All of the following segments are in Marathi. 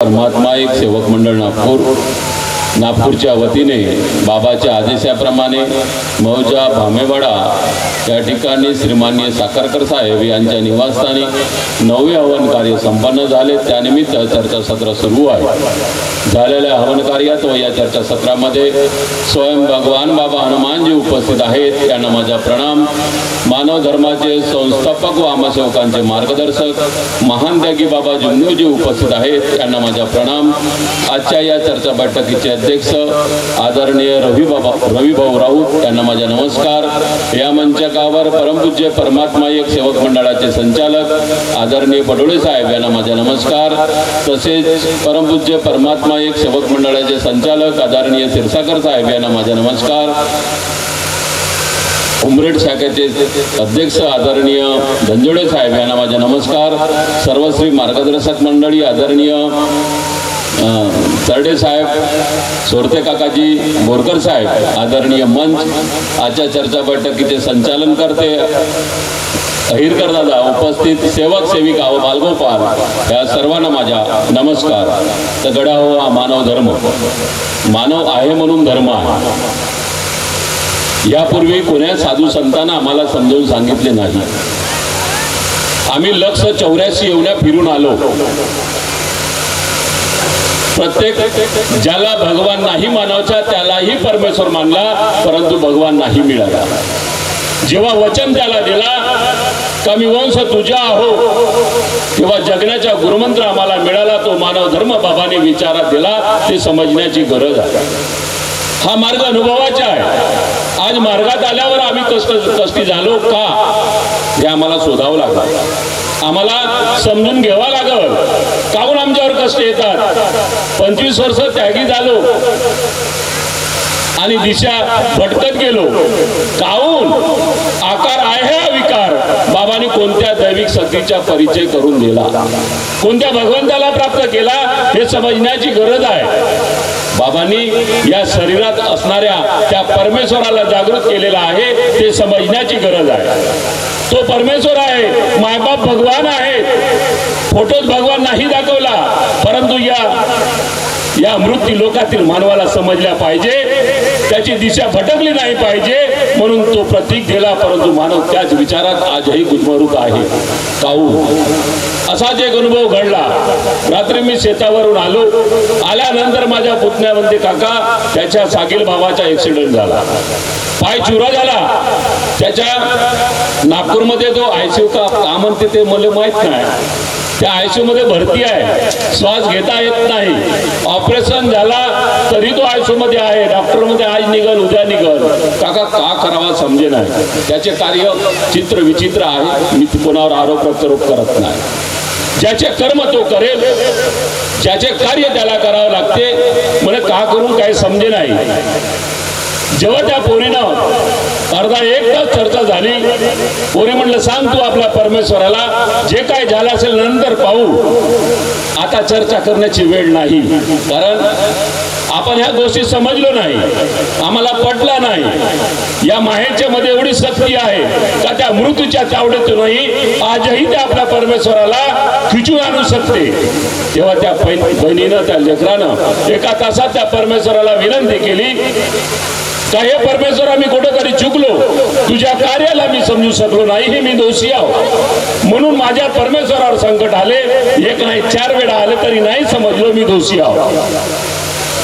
परमात्मा एक सेवक मंडळ नागपूर. नागपूरच्या वतीने बाबाच्या आदेशाप्रमाणे मौजा भामेवाडा या ठिकाणी श्रीमान्य साखरकर साहेब यांच्या निवासस्थानी नवे हवन कार्य संपन्न झाले. त्यानिमित्त चर्चासत्र सुरू आहे. झालेल्या हवन कार्यात व या चर्चासत्रामध्ये स्वयं भगवान बाबा हनुमान उपस्थित आहेत. त्यांना माझा प्रणाम. मानव धर्माचे संस्थापक व आमासेवकांचे मार्गदर्शक महान त्यागी बाबा जुमनूजी उपस्थित आहेत. त्यांना माझा प्रणाम. आजच्या या चर्चा बैठकीचे अध्यक्ष आदरणीय रवी बाबा रवी राऊत यांना माझा नमस्कार. या मंचकावर परमपूज्य परमात्मा एक सेवक मंडळाचे संचालक आदरणीय पडोळे साहेब यांना माझा नमस्कार. तसेच परमपूज्य परमात्मा एक सेवक मंडळाचे संचालक आदरणीय सिरसाकर साहेब यांना माझा नमस्कार. उमरेड शाखेचे अध्यक्ष आदरणीय धंजोडे साहेब यांना माझे नमस्कार. सर्वश्री मार्गदर्शक मंडळी आदरणीय तरडे साहेब सोरते काकाजी बोरकर साहेब आदरणीय मंच आजच्या चर्चा बैठकीचे संचालन करते. अहिरकर दादा उपस्थित सेवक सेविका व बालगोपाल या सर्वांना माझ्या नमस्कार. तर गडा हो हा मानव धर्म. मानव आहे म्हणून धर्म आहे. यापूर्वी कोण्या साधू संतांना आम्हाला समजावून सांगितले नाही. आम्ही लक्ष चौऱ्याऐंशी एवढ्या फिरून आलो. प्रत्येक ज्याला भगवान नाही मानवचा त्यालाही परमेश्वर मानला परंतु भगवान नाही मिळाला. जेव्हा वचन त्याला दिला का मी वंश तुझ्या आहो. तेव्हा जगण्याचा गुरुमंत्र आम्हाला मिळाला तो मानव धर्म बाबाने विचारात दिला ते समजण्याची गरज आहे. हा मार्ग अनुभवाचा आहे. आज मार्गात आल्यावर आम्ही कष्ट कष्टी झालो का? हे आम्हाला शोधावं लागलं. आम्हाला समजून घ्यावा लागल. काहून आमच्यावर कष्ट येतात? पंचवीस वर्ष त्यागी झालो. आणि दिशा भटकत गेलो. काहून? आकार आहे हा विकार. बाबाने कोणत्या दैविक शक्तीचा परिचय करून दिला? कोणत्या भगवंताला प्राप्त केला? हे समजण्याची गरज आहे. बाबांनी या शरीरात असणाऱ्या त्या परमेश्वराला जागृत केलेला आहे ते समजण्याची गरज आहे. तो परमेश्वर आहे मायबाप भगवान आहे. फोटोत भगवान नाही दाखवला परंतु या या मृत्यू लोकातील मानवाला समजल्या पाहिजे. त्याची दिशा भटकली नाही पाहिजे. म्हणून तो प्रतीक दिला परंतु मानव त्याच विचारात आजही गुदमरूक आहे. काऊ असाच एक अनुभव घडला. रात्री मी शेतावरून आलो. आल्यानंतर माझ्या पुतण्या म्हणते काका त्याच्या सागील भावाचा ऍक्सिडेंट झाला. पाय चुरा झाला. त्याच्या नागपूरमध्ये जो आयसीयू का म्हणते ते मला माहीत नाही. त्या आयसीयू मध्ये भरती आहे. श्वास घेता येत नाही. ऑपरेशन झाला तरी तो आयसीयू मध्ये आहे. डॉक्टरमध्ये आज निघल उद्या निघल. काका का करावा समजे नाही. त्याचे कार्य चित्र विचित्र आहे. मी कोणावर आरोप प्रत्यारोप करत नाही. ज्याचे कर्म तो करेल ज्याचे कार्य त्याला करावं लागते मला का करून काही समजे नाही. जेव्हा त्या पोरीनं अर्धा एक तास चर्चा झाली पोरी म्हणलं सांग तू आपल्या परमेश्वराला जे काय झालं असेल नंतर पाहू. आता चर्चा करण्याची वेळ नाही. कारण आपण ह्या गोष्टी समजलो नाही आम्हाला पटला नाही. या माहेरच्या मध्ये एवढी शक्ती आहे का त्या मृत्यूच्या तावडीतूनही आजही त्या आपल्या परमेश्वराला खिचून आणू शकते. तेव्हा त्या बहिणीनं त्या लेकरानं एका तासात त्या परमेश्वराला विनंती केली का हे परमेश्वर आम्ही कुठेतरी चुकलो. तुझ्या कार्याला मी समजू शकलो नाही हे मी दोषी आहो म्हणून माझ्या परमेश्वरावर संकट आले. एक नाही चार वेळा आले तरी नाही समजलो मी दोषी आहो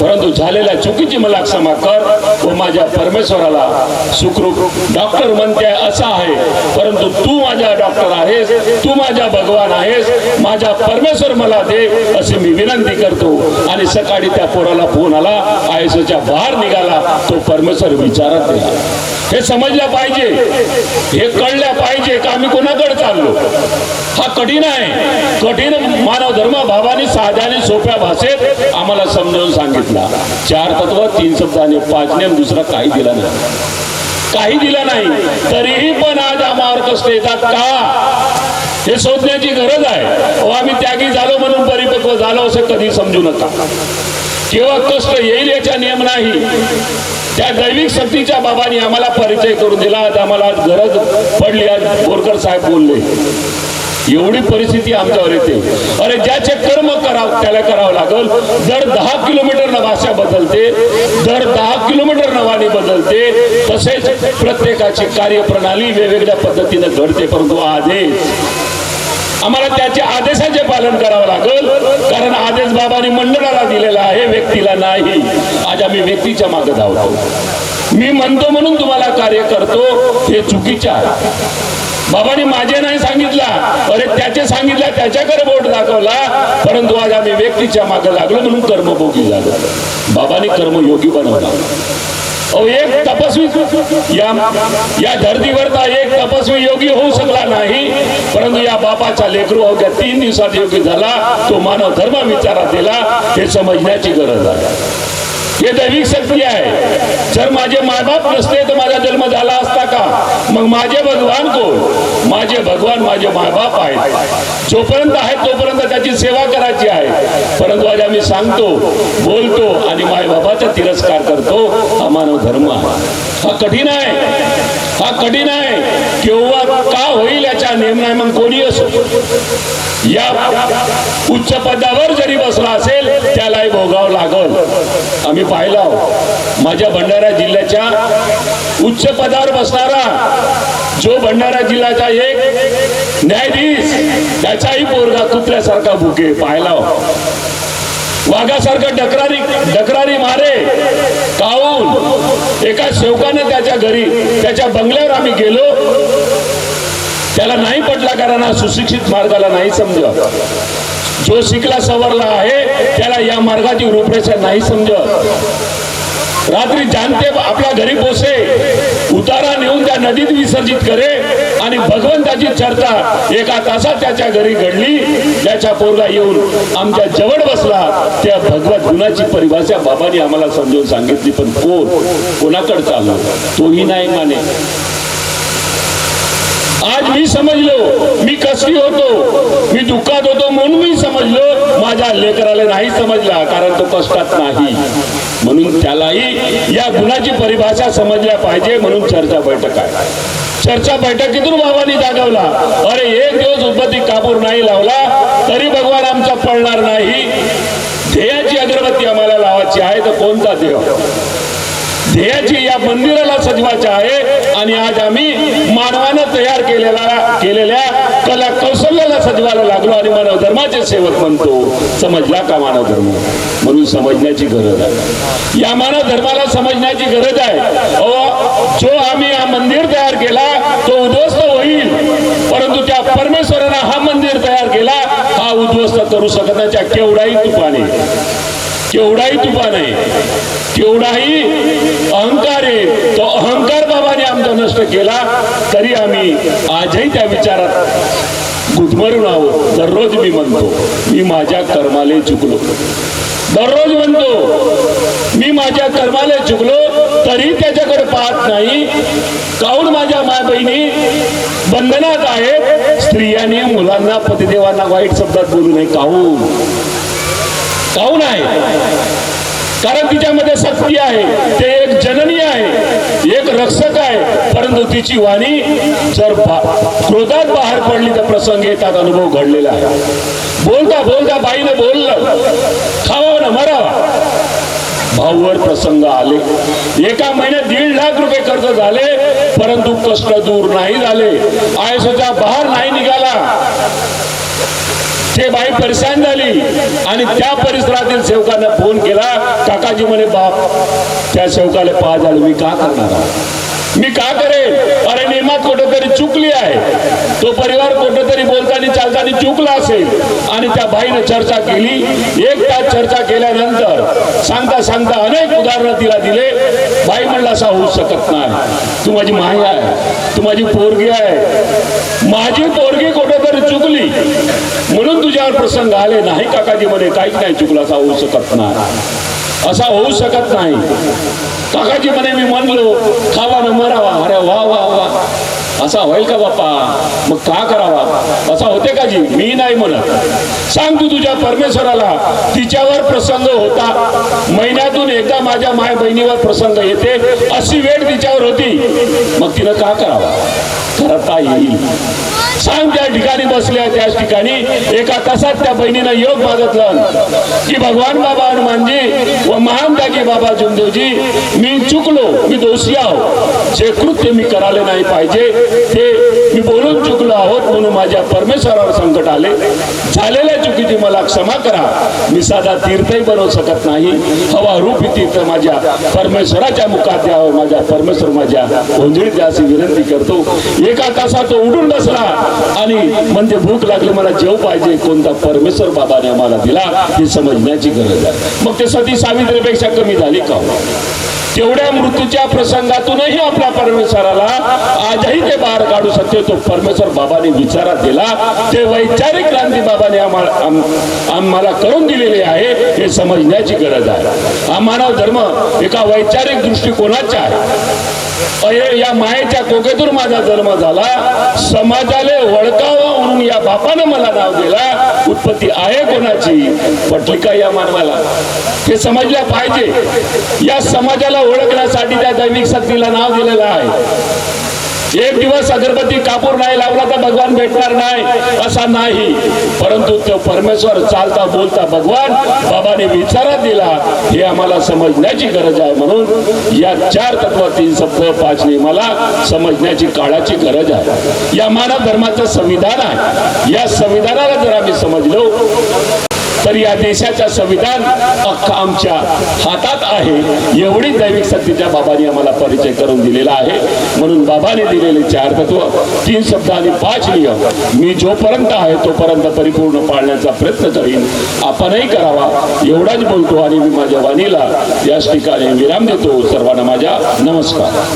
परंतु झालेल्या चुकीची मला क्षमा कर व माझ्या परमेश्वराला सुखरूप डॉक्टर म्हणते असा आहे. परंतु तू माझ्या डॉक्टर आहेस तू माझ्या भगवान आहेस माझ्या परमेश्वर मला दे असे मी विनंती करतो. आणि सकाळी त्या पोराला फोन आला आयुष्याच्या बाहेर निघाला तो परमेश्वर विचारत दिला हे समजलं पाहिजे. हे कळल्या पाहिजे का आम्ही कोणाकडे चाललो? हा कठीण आहे. कठीण मानव धर्म भावाने साध्याने सोप्या भाषेत आम्हाला समजावून सांगितलं. चार तत्व तीन शब्द आणि पाच नेम दुसरा काही दिला नाही. काही दिलं नाही. तरीही पण आज आम्हावर कष्ट येतात का? हे शोधण्याची गरज आहे. अहो, आम्ही त्यागी झालो म्हणून परिपक्व झालो असं कधी समजू नका. केव्हा कष्ट येईल याचा नियम नाही. त्या दैविक शक्तीच्या बाबांनी आम्हाला परिचय करून दिला. आज आम्हाला आज गरज पडली. आज बोरकर साहेब बोलले. एवढी परिस्थिती आमच्यावर येते. अरे ज्याचे कर्म कराव करावं त्याला करावं लागल. दर दहा किलोमीटर भाषा बदलते दर दहा किलोमीटर नवाने बदलते तसेच प्रत्येकाची कार्यप्रणाली वेगवेगळ्या पद्धतीने घडते परंतु आदेश. आम्हाला त्याच्या आदेशाचे पालन करावं लागेल कारण आदेश बाबाने मंडळाला दिलेला आहे व्यक्तीला नाही. आज आम्ही व्यक्तीच्या मागे धावतो. मी म्हणतो म्हणून तुम्हाला कार्य करतो हे चुकीच्या बाबांनी माझे नाही सांगितला. अरे त्याचे सांगितलं त्याच्याकडे बोट दाखवला. परंतु आज आम्ही व्यक्तीच्या मागे लागलो म्हणून कर्मभोगी झालो बाबांनी कर्मयोगी बनवला. अहो एक तपस्वी या या धर्तीवरचा एक तपस्वी योगी होऊ शकला नाही. परंतु या बापाचा लेकरू अवघ्या तीन दिवसात योगी झाला. तो मानव धर्म विचारात दिला. हे समजण्याची गरज आहे. हे दैविक शक्ती आहे. जर माझे मायबाप नसते तर माझा जन्म झाला असता का? मग माझे भगवान कोण? माझे भगवान माझे मायबाप आहेत. जोपर्यंत आहे तोपर्यंत त्याची सेवा करायची आहे. परंतु आज आम्ही सांगतो बोलतो आणि मायबापाचा तिरस्कार करतो. हा मानव धर्म हा कठीण आहे. हा कठीण आहे. केव्हा का होईल याचा नेम नाही मग कोणी असो. या उच्च पदावर जरी बसला असेल त्यालाही भोगावं लागल. आम्ही पाहिला. माझ्या भंडारा जिल्ह्याच्या उच्च पदावर बसणारा जो भंडारा जिल्ह्याचा एक न्यायाधीश त्याचाही पोरगा कुत्र्यासारखा भुके पाहिला. वाघासारखं डकरारी डकरारी मारे कावून एका सेवकानं त्याच्या घरी त्याच्या बंगल्यावर आम्ही गेलो. त्याला नाही पटला कारण हा सुशिक्षित मार्गाला नाही समजलं. जो शिकला सवरला आहे त्याला या मार्गाची रूपरेषा नाही समजत. रात्री जाणते आपल्या घरी पोसे उतारा नेऊन त्या नदीत विसर्जित करे आणि भगवंताची चर्चा एका तासात त्याच्या घरी घडली त्याच्या पोरगा येऊन आमच्या जवळ बसला. त्या भगवत गुणाची परिभाषा बाबांनी आम्हाला समजून सांगितली पण कोण? कोणाकडे चाललो? तोही नाही माने. आज मी समजलो मी कशी होतो मी दुःखात होतो म्हणून मी समजलो माझ्या लेकराला नाही समजला कारण तो कष्टात नाही. म्हणून त्यालाही या गुणाची परिभाषा समजल्या पाहिजे म्हणून चर्चा बैठक आहे. चर्चा बैठकीतून बाबांनी जागवला अरे एक दिवस उद्बत्ती कापूर नाही लावला तरी भगवान आमचा पडणार नाही. ध्येयाची अगरबत्ती आम्हाला लावायची आहे तर कोणता देव ध्येयाची या मंदिराला सजवायचे आहे. आणि आज आम्ही मानवानं तयार केलेला केलेल्या कला कौशल्याला सजवायला लागलो आणि मानव धर्माचे सेवक म्हणतो. समजला का मानव धर्म? म्हणून समजण्याची गरज आहे. या मानव धर्माला समजण्याची गरज आहे. अ जो आम्ही हा मंदिर तयार केला तो उद्ध्वस्त होईल. परंतु त्या परमेश्वरानं हा मंदिर तयार केला हा उद्ध्वस्त करू शकत नाही. त्या केवढाही तुपाने. केवढाही तुफान आहे केवढाही अहंकार आहे तो अहंकार बाबाने आमचा नष्ट केला तरी आम्ही आजही त्या विचारात गुदमरून आहोत. दररोज मी म्हणतो मी माझ्या कर्माले चुकलो. दररोज म्हणतो मी माझ्या कर्माले चुकलो तरी त्याच्याकडे पाहत नाही. काऊन माझ्या माय बहिणी बंधनात आहेत? स्त्रियांनी मुलांना पतिदेवांना वाईट शब्दात बोलू नये. काऊन? काऊन आहे. कारण तिच्यामध्ये शक्ती आहे. ते एक जननी आहे. एक रक्षक आहे. परंतु तिची वाणी जर बा- क्रोधात बाहेर पडली तर प्रसंग येतात अनुभव घडलेला आहे. बोलता बोलता बाईने बोललं. खावा ना मरावा भाऊवर प्रसंग आले. एका महिन्यात दीड लाख रुपये कर्ज झाले. परंतु कष्ट दूर नाही झाले. आयसाच्या बाहेर नाही निघाला. ते बाई परेशान झाली. आणि त्या परिसरातील सेवकांना फोन केला काकाजी म्हणे बाप त्या सेवकाला पाच झाले मी का करणार मी का करेन? अरे निर्मात कुठेतरी चुकली आहे. तो परिवार कुठेतरी बोलताना चालताना चुकला असेल. आणि त्या बाईने चर्चा केली. एक तास चर्चा केल्यानंतर सांगता सांगता अनेक उदाहरणं तिला दिले. बाई म्हणला असा होऊ शकत नाही. तू माझी माय आहे. तू माझी पोरगी आहे. माझी पोरगी तर चुकली म्हणून तुझ्यावर प्रसंग आले नाही काकाजी मध्ये काहीच नाही चुकला असा होऊ शकत नाही. असा होऊ शकत नाही. काकाजी म्हणे मी म्हणलो खावा न मरावा. अरे वा वा वा. असा होईल का बाप्पा? मग का करावा? असा होते का जी? मी नाही म्हणत. सांग तू तुझ्या परमेश्वराला तिच्यावर प्रसंग होता. महिन्यातून एकदा माझ्या माय बहिणीवर प्रसंग येते अशी वेळ तिच्यावर होती. मग तिनं का करावा? करता येईल. सांग त्या ठिकाणी बसल्या त्याच ठिकाणी एका तासात त्या बहिणीनं योग मागितलं. की भगवान बाबा हनुमानजी व महान त्यागी बाबा जुमदेवजी मी चुकलो मी दोषी आहो. जे कृत्य मी करायला नाही पाहिजे ते मी बोलून चुकलो आहोत म्हणून माझ्या परमेश्वरावर संकट आले. झालेल्या चुकीची मला क्षमा करा. मी साधा तीर्थही बनवू शकत नाही. हवा रूपी तीर्थ माझ्या परमेश्वराच्या मुखात द्यावं. माझ्या परमेश्वर माझ्या गोंधळीत द्या अशी विनंती करतो. एका तासात तो उडून बसला. आणि म्हणजे भूक लागली मला जेव पाहिजे कोणता परमेश्वर बाबाने आम्हाला दिला हे समजण्याची गरज आहे. मग ते सती सावित्रीपेक्षा कमी झाली का? तेवढ्या मृत्यूच्या प्रसंगातूनही आपल्या परमेश्वराला आजही ते बाहेर काढू शकते. तो परमेश्वर बाबाने विचारात दिला ते वैचारिक क्रांती बाबाने आम्हाला आम्हाला करून दिलेले आहे हे समजण्याची गरज आहे. हा मानव धर्म एका वैचारिक दृष्टिकोनाचा आहे. अये या मायेच्या कोकेतून माझा जन्म झाला. समाजाले वळकावा म्हणून या बापानं मला नाव दिला. उत्पत्ती आहे कोणाची? पटली का या मानवाला. हे समजल्या पाहिजे. या समाजाला ओळखण्यासाठी त्या दैनिक शक्तीला नाव दिलेलं आहे. एक दिवस अगरबत्ती कापूर नाही लावला तर भगवान भेटणार नाही असा नाही. परंतु तो परमेश्वर चालता बोलता भगवान बाबाने विचारात दिला हे आम्हाला समजण्याची गरज आहे म्हणून या चार तत्व तीन शब्द पाच नियमाला समजण्याची काळाची गरज आहे. या मानव धर्माचं संविधान आहे. या संविधानाला जर आम्ही समजलो तर या देशाच्या संविधान अख्खा आमच्या हातात आहे. एवढी दैविक सत्तेच्या बाबांनी आम्हाला परिचय करून दिलेला आहे. म्हणून बाबाने दिलेले चार तत्व तीन शब्द आणि पाच नियम मी जोपर्यंत आहे तोपर्यंत परिपूर्ण पाळण्याचा प्रयत्न करीन. आपणही करावा. एवढाच बोलतो आणि मी माझ्या वाणीला याच ठिकाणी विराम देतो. सर्वांना माझ्या नमस्कार.